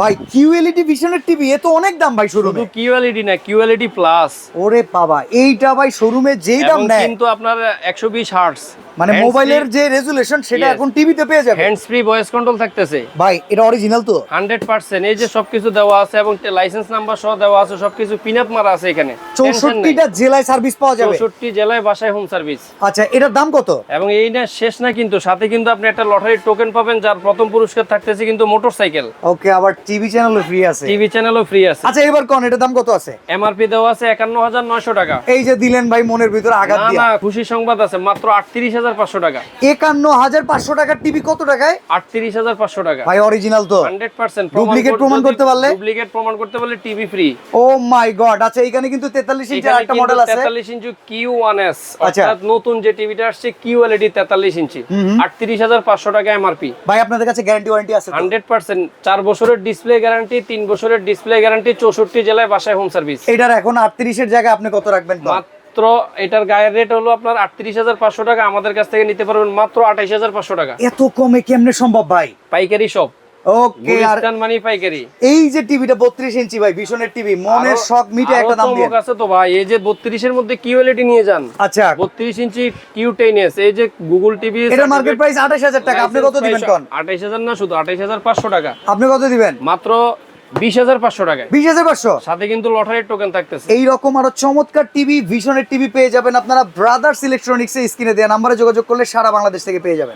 ভাই QLED ভিশনের TV এ তো অনেক দাম ভাই শুধু শোরুমে কিউএলইডি না কিউএলইডি প্লাস ওরে বাবা এইটা ভাই শোরুমে যেই দাম নেয়। কিন্তু আপনার 120 হার্টজ মানে মোবাইলের যে রেজুলেশন সেটা. এখন টিভিতে পেয়ে যাবে। হ্যান্ডস ফ্রি ভয়েস কন্ট্রোল থাকতেছে। ভাই এটা অরিজিনাল তো। 100% এই যে সবকিছু দেওয়া আছে এবং লাইসেন্স নাম্বার সহ দেওয়া আছে সবকিছু পিনআপ মারা আছে এখানে। চৌষট্টিটা জেলায় সার্ভিস পাওয়া যাবে। 64 জেলায় বাসায় হোম সার্ভিস আচ্ছা এটার দাম কত? এবং এই না শেষ না কিন্তু সাথে কিন্তু আপনি একটা লটারির টোকেন পাবেন যার প্রথম পুরস্কার থাকতেছে কিন্তু মোটরসাইকেল ওকে আবার টিভি চ্যানেলও ফ্রি আছে। টিভি চ্যানেলও ফ্রি আছে। আচ্ছা এবার কোন? এটা দাম কত আছে? এমআরপি দেওয়া আছে 51900 টাকা। এই যে দিলেন ভাই মনের ভিতরে আঘাত না দিয়া। না খুশি সংবাদ আছে মাত্র 38500 টাকা। একান্ন হাজার পাঁচশো টাকার টিভি কত টাকায়? 38500 টাকা। ভাই অরিজিনাল তো। 100% Duplicate প্রমাণ করতে পারলে? ডুপ্লিকেট প্রমাণ করতে পারলে TV free oh my god আচ্ছা এখানে কিন্তু তেতাল্লিশ ইঞ্চি এখানে একটা মডেল আছে। 43 ইঞ্চি Q1S আচ্ছা। অর্থাৎ নতুন যে টিভিটা আসছে QLED 43 ইঞ্চি। 38500 টাকা এমআরপি ভাই আপনাদের কাছে গ্যারান্টি ওয়ারেন্টি আছে তো? হান্ড্রেড পার্সেন্ট চার বছরের ডিসপ্লে গ্যারান্টি তিন বছরের ডিসপ্লে গ্যারান্টি চৌষট্টি জেলায় বাসায় হোম সার্ভিস এটার এখন আটত্রিশের জায়গায় আপনি কত রাখবেন মাত্র এটার গায়ের রেট হলো আপনার আটত্রিশ হাজার পাঁচশো টাকা আমাদের কাছ থেকে নিতে পারবেন মাত্র আঠাইশ হাজার পাঁচশো টাকা। এত কমে কেমনে সম্ভব ভাই? পাইকারি সব ওকে আর মানি পাইকারি। এই যে টিভিটা বত্রিশ ইঞ্চি ভাই ভীষণের টিভি মনের শখ মিটে একটা দাম দিয়ে। আছে তো ভাই এই যে বত্রিশের মধ্যে কিউএলইডি নিয়ে যান। আচ্ছা। বত্রিশ ইঞ্চি কিউ এই যে গুগল টিভি এটার মার্কেট প্রাইস আঠাশ হাজার টাকা আপনি কত দিবেন কোন? আঠাইশ হাজার না শুধু আঠাইশ হাজার পাঁচশো টাকা। আপনি কত দিবেন? মাত্র বিশ হাজার পাঁচশো টাকায়। বিশ হাজার পাঁচশো? সাথে কিন্তু লটারির টোকেন থাকতেছে। এই রকম আরও চমৎকার টিভি ভিশনের টিভি পেয়ে যাবেন আপনারা। ব্রাদার্স ইলেকট্রনিক্স স্ক্রিনে দেওয়া নাম্বারে যোগাযোগ করলে সারা বাংলাদেশ থেকে পেয়ে যাবেন।